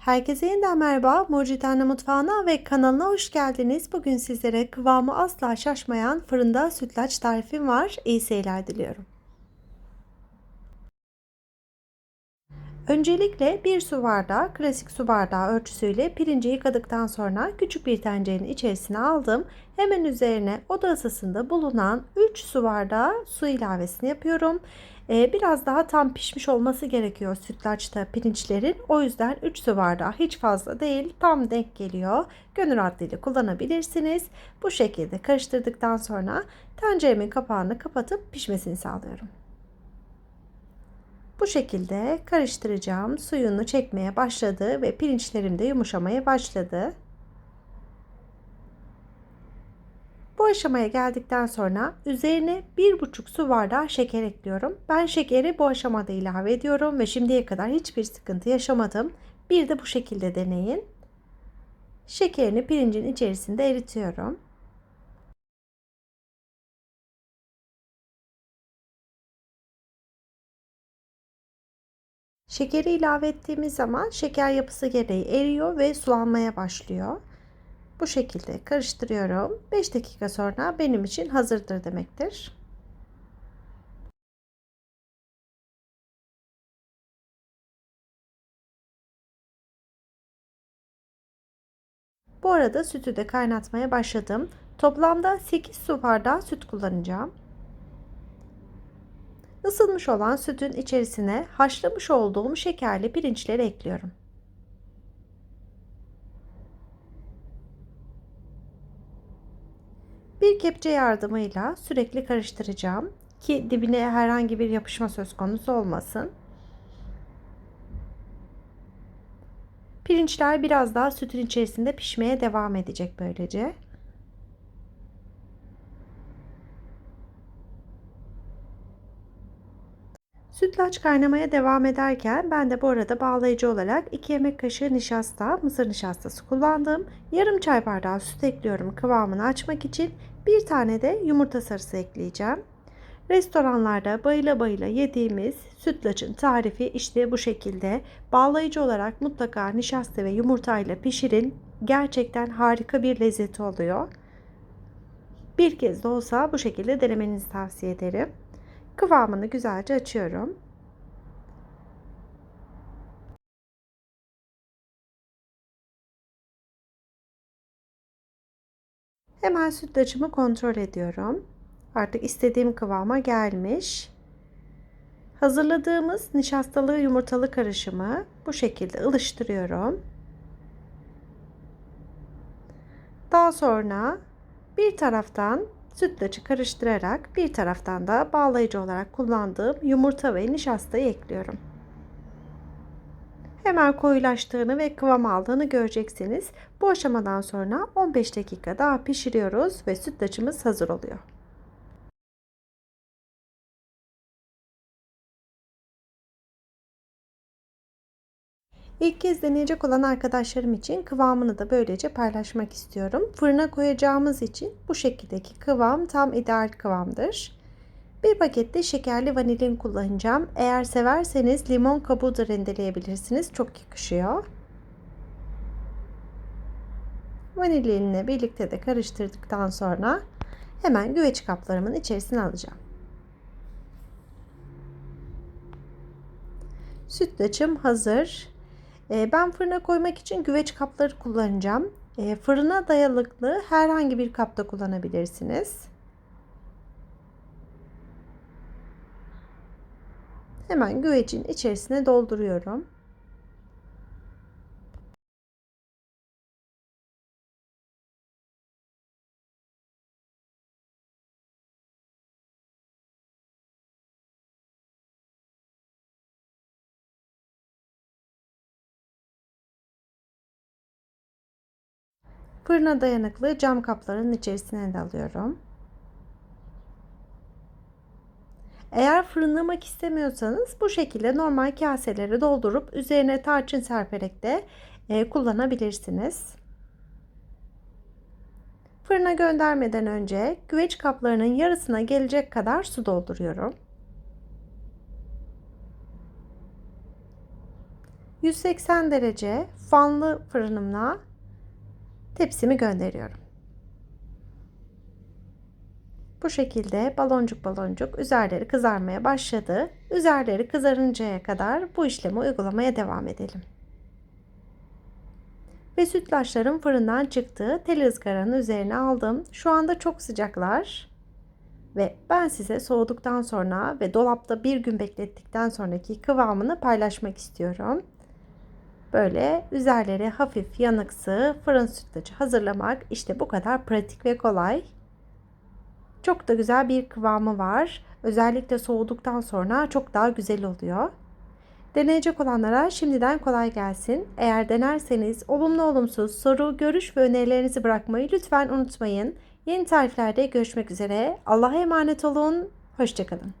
Herkese yeniden merhaba. Murcitane Mutfağı'na ve kanalına hoş geldiniz. Bugün sizlere kıvamı asla şaşmayan fırında sütlaç tarifim var. İyi seyirler diliyorum. Öncelikle bir su bardağı, klasik su bardağı ölçüsüyle pirinci yıkadıktan sonra küçük bir tencerenin içerisine aldım. Hemen üzerine oda ısısında bulunan 3 su bardağı su ilavesini yapıyorum. Ee, biraz daha tam pişmiş olması gerekiyor sütlaçta pirinçlerin. O yüzden 3 su bardağı hiç fazla değil tam denk geliyor. Gönül rahatlığıyla kullanabilirsiniz. Bu şekilde karıştırdıktan sonra tenceremin kapağını kapatıp pişmesini sağlıyorum. Bu şekilde karıştıracağım. Suyunu çekmeye başladı ve pirinçlerim de yumuşamaya başladı. Bu aşamaya geldikten sonra üzerine 1,5 su bardağı şeker ekliyorum. Ben şekeri bu aşamada ilave ediyorum ve şimdiye kadar hiçbir sıkıntı yaşamadım. Bir de bu şekilde deneyin. Şekerini pirincin içerisinde eritiyorum. Şekeri ilave ettiğimiz zaman şeker yapısı gereği eriyor ve sulanmaya başlıyor. Bu şekilde karıştırıyorum. 5 dakika sonra benim için hazırdır demektir. Bu arada sütü de kaynatmaya başladım. Toplamda 8 su bardağı süt kullanacağım. Isınmış olan sütün içerisine haşlamış olduğum şekerli pirinçleri ekliyorum. Bir kepçe yardımıyla sürekli karıştıracağım ki dibine herhangi bir yapışma söz konusu olmasın. Pirinçler biraz daha sütün içerisinde pişmeye devam edecek böylece. Sütlaç kaynamaya devam ederken ben de bu arada bağlayıcı olarak 2 yemek kaşığı nişasta, mısır nişastası kullandım. Yarım çay bardağı süt ekliyorum kıvamını açmak için. Bir tane de yumurta sarısı ekleyeceğim. Restoranlarda bayıla bayıla yediğimiz sütlaçın tarifi işte bu şekilde. Bağlayıcı olarak mutlaka nişasta ve yumurta ile pişirin. Gerçekten harika bir lezzeti oluyor. Bir kez de olsa bu şekilde denemenizi tavsiye ederim. Kıvamını güzelce açıyorum. Hemen sütlaçımı kontrol ediyorum. Artık istediğim kıvama gelmiş. Hazırladığımız nişastalı yumurtalı karışımı bu şekilde ılıştırıyorum. Daha sonra bir taraftan sütlaçı karıştırarak bir taraftan da bağlayıcı olarak kullandığım yumurta ve nişastayı ekliyorum. Hemen koyulaştığını ve kıvam aldığını göreceksiniz. Bu aşamadan sonra 15 dakika daha pişiriyoruz ve sütlaçımız hazır oluyor. İlk kez deneyecek olan arkadaşlarım için kıvamını da böylece paylaşmak istiyorum. Fırına koyacağımız için bu şekildeki kıvam tam ideal kıvamdır. Bir pakette şekerli vanilin kullanacağım. Eğer severseniz limon kabuğu da rendeleyebilirsiniz. Çok yakışıyor. Vanilinle birlikte de karıştırdıktan sonra hemen güveç kaplarımın içerisine alacağım. Sütlaçım hazır. Ee, ben fırına koymak için güveç kapları kullanacağım. Ee, fırına dayalıklı herhangi bir kapta kullanabilirsiniz. Hemen güvecin içerisine dolduruyorum. Fırına dayanıklı cam kapların içerisine de alıyorum. Eğer fırınlamak istemiyorsanız bu şekilde normal kaselere doldurup üzerine tarçın serperek de e, kullanabilirsiniz. Fırına göndermeden önce güveç kaplarının yarısına gelecek kadar su dolduruyorum. 180 derece fanlı fırınımla tepsimi gönderiyorum. Bu şekilde baloncuk baloncuk üzerleri kızarmaya başladı. Üzerleri kızarıncaya kadar bu işlemi uygulamaya devam edelim. Ve sütlaçlarım fırından çıktı. Tel ızgaranın üzerine aldım. Şu anda çok sıcaklar. Ve ben size soğuduktan sonra ve dolapta bir gün beklettikten sonraki kıvamını paylaşmak istiyorum. Böyle üzerleri hafif yanıksı fırın sütlacı hazırlamak işte bu kadar pratik ve kolay. Çok da güzel bir kıvamı var. Özellikle soğuduktan sonra çok daha güzel oluyor. Deneyecek olanlara şimdiden kolay gelsin. Eğer denerseniz olumlu olumsuz soru, görüş ve önerilerinizi bırakmayı lütfen unutmayın. Yeni tariflerde görüşmek üzere. Allah'a emanet olun. Hoşçakalın.